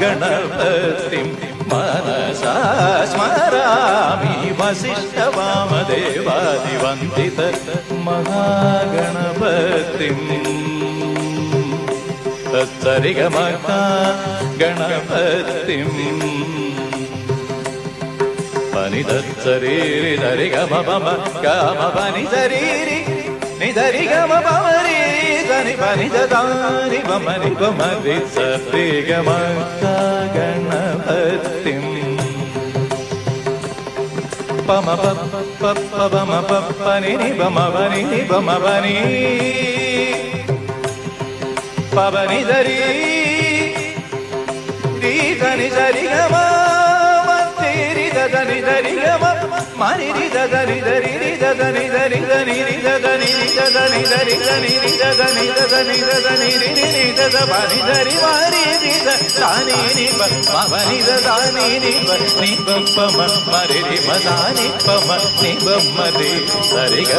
ഗണപതിം മനസാസ്മരാമി വസിഷ്ഠ വാമദേവാദിവന്ദിത മഹാഗണപതിം. സരിഗമകാ ഗണപതിം. പനിതരീരി ദരിഗമ ഗമ പനിതരീരി നിതരിഗമ പമരി బమ గమ పని దరీరి పని దాని బమరి గణపతిం పమ పప్ప బమ బమ బని బమ బని పవని దరి రీ ధని సరి గమ దదని దరి గమ మరి రి దదని దరి రి దదని దరి దని రి దదని రి దదని దరి దని రి దదని దదని దదని రి రి రి దద బని దరి వారి రి ద దాని ని పవని దదాని ని ని బ మరి రి మ దాని ని బ సరి గ